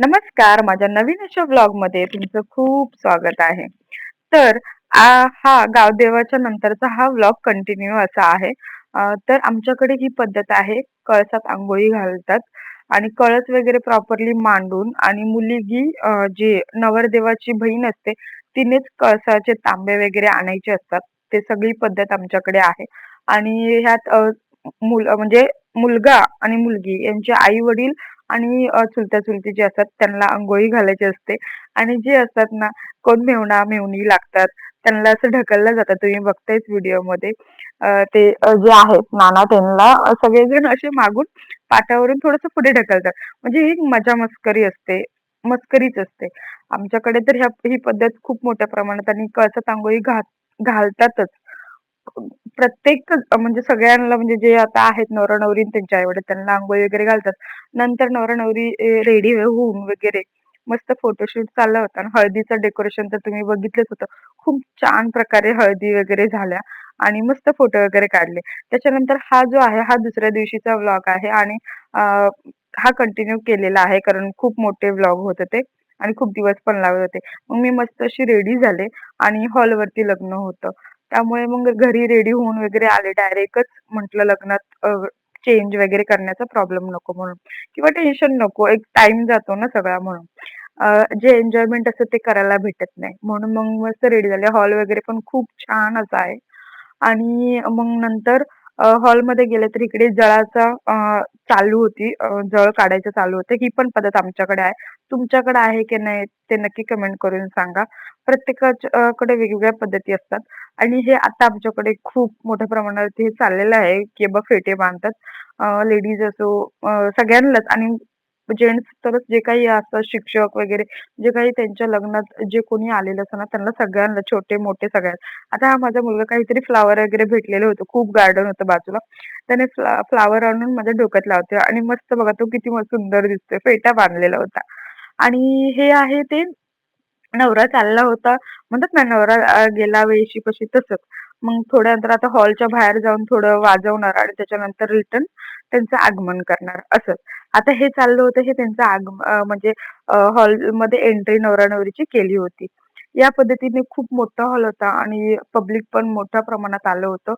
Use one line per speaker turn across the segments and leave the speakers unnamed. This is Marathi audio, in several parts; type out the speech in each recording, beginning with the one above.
नमस्कार माझ्या नवीन अशा ब्लॉगमध्ये तुमचं खूप स्वागत आहे. तर आ, हा गावदेवाच्या नंतरचा हा व्लॉग कंटिन्यू असा आहे. तर आमच्याकडे ही पद्धत आहे कळसात आंघोळी घालतात आणि कळस वगैरे प्रॉपरली मांडून आणि मुलगी जी नवरदेवाची बहीण असते तिनेच कळसाचे तांबे वगैरे आणायचे असतात. ते सगळी पद्धत आमच्याकडे आहे. आणि ह्यात मुल म्हणजे मुलगा आणि मुलगी यांचे आई वडील आणि चुलत्या चुलती जे असतात त्यांना अंघोळी घालायची असते. आणि जे असतात ना कोण मेवणा मेवणी लागतात त्यांना असं ढकललं जातं. तुम्ही बघतायच व्हिडिओमध्ये. ते जे आहेत नाना त्यांना सगळेजण असे मागून पाटावरून थोडंसं पुढे ढकलतात. म्हणजे ही मजा मस्करी असते. मस्करीच असते. आमच्याकडे तर ह्या ही पद्धत खूप मोठ्या प्रमाणात आणि कळसात आंघोळी घात घालतातच. प्रत्येक म्हणजे सगळ्यांना म्हणजे जे आता आहेत नवरा-नवरी आणि आई-वडील त्यांना अंघोळ वगैरे घालतात. नंतर नवरा-नवरी रेडी होऊन वगैरे मस्त फोटोशूट चालला होता आणि हळदीचं डेकोरेशन तर तुम्ही बघितलंच होतं. खूप छान प्रकारे हळदी वगैरे झाल्या आणि मस्त फोटो वगैरे काढले. त्याच्यानंतर हा जो आहे हा दुसऱ्या दिवशीचा व्लॉग आहे आणि अ, हा कंटिन्यू केलेला आहे कारण खूप मोठे व्लॉग होते ते आणि खूप दिवस पण लागत होते. मग मी मस्त अशी रेडी झाले आणि हॉलवरती लग्न होतं. त्यामुळे मग घरी रेडी होऊन वगैरे आले डायरेक्टच म्हटलं लग्नात चेंज वगैरे करण्याचा प्रॉब्लेम नको म्हणून. किंवा टेन्शन नको एक टाइम जातो ना सगळा म्हणून. जे एन्जॉयमेंट असतं ते करायला भेटत नाही. म्हणून मग मस्त रेडी झाले. हॉल वगैरे पण खूप छान असा आहे. आणि मग नंतर हॉलमध्ये गेले तर इकडे जळाचा चालू होती. जळ काढायचं चालू होते. ही पण पद्धत आमच्याकडे आहे. तुमच्याकडे आहे की नाही ते नक्की कमेंट करून सांगा. प्रत्येकाकडे वेगवेगळ्या पद्धती असतात. आणि हे आता आमच्याकडे खूप मोठ्या प्रमाणात हे चाललेलं आहे. की बा फेटे बांधतात. लेडीज असो सगळ्यांनाच. आणि म्हणजे जेंट्स तरच जे काही असतात शिक्षक वगैरे जे काही त्यांच्या लग्नात जे कोणी आलेलं असतं ना त्यांना सगळ्यांना छोटे मोठे सगळ्यांना आता हा माझा मुलगा काहीतरी फ्लावर वगैरे भेटलेले होते खूप गार्डन होतं बाजूला. त्याने फ्लावर आणून माझ्या डोक्यात लावते आणि मस्त बघा तो किती मस्त सुंदर दिसतोय फेटा बांधलेला होता. आणि हे आहे ते नवरा चालला होता म्हणतात ना नवरा गेला वेळशी कशी तसंच. मग थोड्यानंतर आता हॉलच्या बाहेर जाऊन थोडं वाजवणार आणि त्याच्यानंतर रिटर्न त्यांचं आगमन करणार असं. आता हे चाललं होतं हे त्यांचं आगम म्हणजे हॉलमध्ये एंट्री नवरा-नवरीची केली होती. या पद्धतीने खूप मोठा हॉल होता आणि पब्लिक पण मोठ्या प्रमाणात आलं होतं.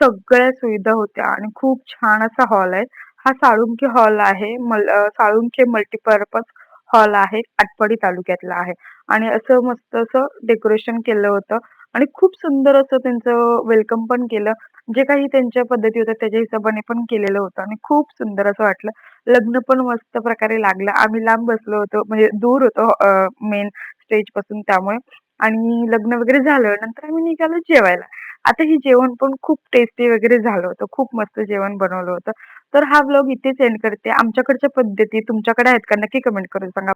सगळ्या सुविधा होत्या आणि खूप छान असा हॉल आहे. हा साळुंखे हॉल आहे. मल साळुंखे मल्टीपर्पज हॉल आहे. आटपाडी तालुक्यातला आहे. आणि असं मस्त असं डेकोरेशन केलं होतं आणि खूप सुंदर असं त्यांचं वेलकम पण केलं. जे काही त्यांच्या पद्धती होत्या त्याच्या हिशोबाने पण केलेलं होतं आणि खूप सुंदर असं वाटलं. लग्न पण मस्त प्रकारे लागलं. आम्ही लांब बसलो होतो म्हणजे दूर होतो मेन स्टेजपासून त्यामुळे आणि लग्न वगैरे झालं. नंतर आम्ही निघालो जेवायला. आता हे जेवण पण खूप टेस्टी वगैरे झालं होतं. खूप मस्त जेवण बनवलं होतं. तर हा व्लॉग इथेच एंड करते. आमच्याकडच्या पद्धती तुमच्याकडे आहेत का? नक्की कमेंट करून सांगा.